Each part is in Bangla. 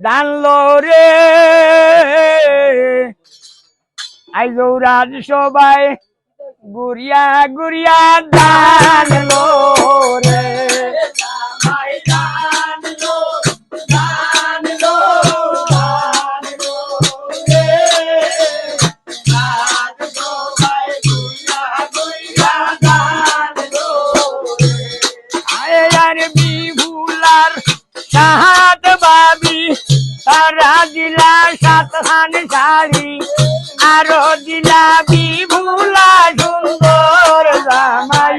দানলো রে। আই গৌরাজ সবাই গুড়িয়া গুড়িয়া দানলো রে। বিভুলার তারা দিলা সাত খান শাড়ি আরও দিলা বিভুলা সুন্দর জামাই।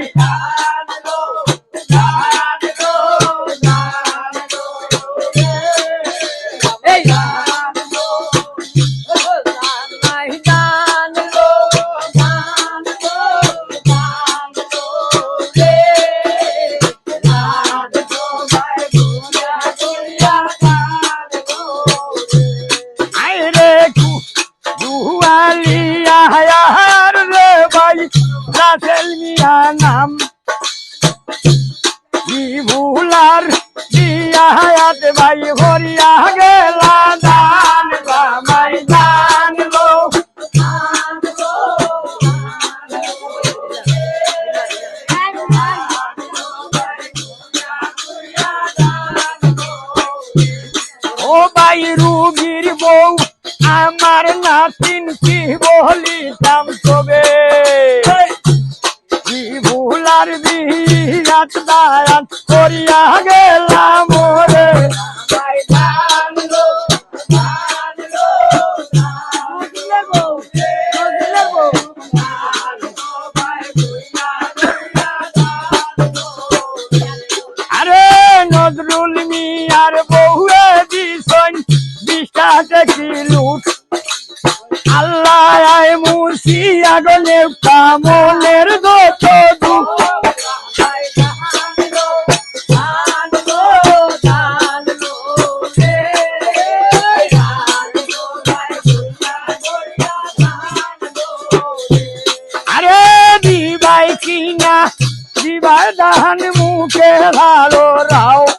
রাসেল মিয়া নাম বিভুলার দিয়া হায়াত ভাই হরিয়া গেলা দান বামাই দান লো ও ভাই রুগীর বউ, আমার নাতিন কি বলিতাম তবে বিরাট দায়াত করিয়া গেলাম রে আরে নজরুল মিয়ার বহুয়ে দিছন বিশ্বাসে কি লুট? আল্লাহ আয় মুসিয়া গলে কামনের দোষ ના જીવા દાન મુકે લાલો રાવ.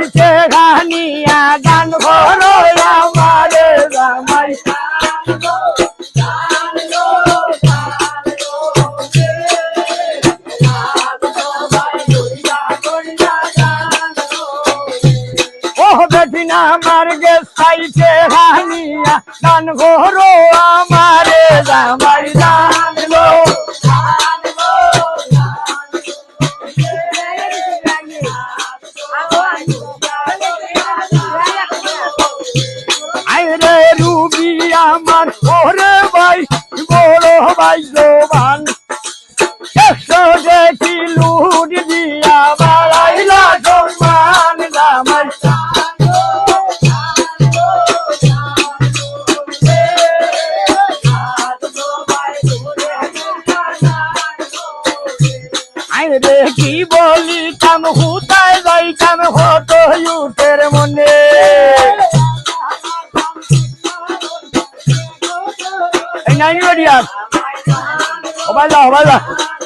গেস পাইছে ঘানিয়া গান করো আমারে না আমার গেস পাইছে ঘানিয়া গান করো আমারে জামাই আইরে রুবি আমার ওরে ভাই বড় ভাই জোবান। একশো দেখি লুট 好，慢一，好，慢一。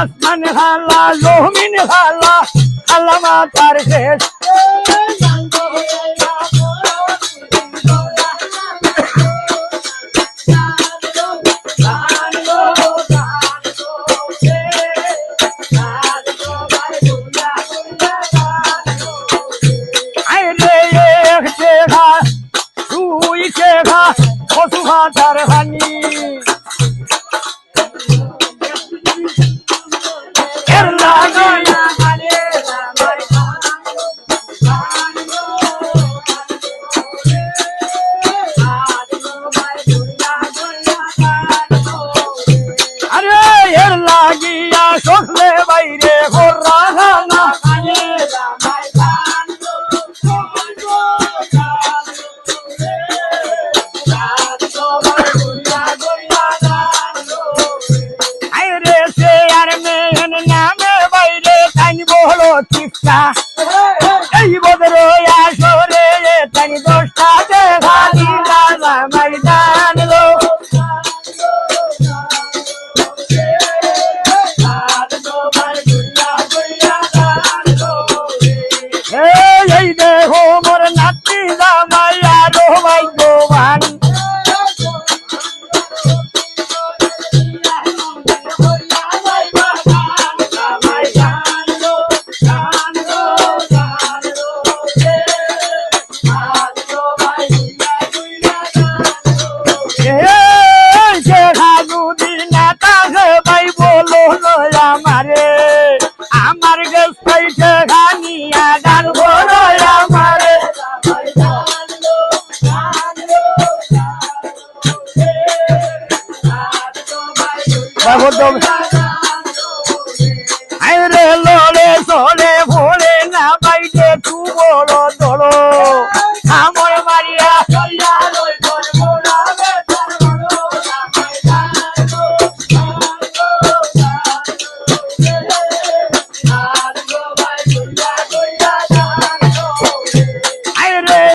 আসমান হালা জমিন হালা হালা মাতার শেষ। এই বদর আসরে তাই দোষটা দেখা দিলা ময়দান করতে হবে আরে লড়ে সরে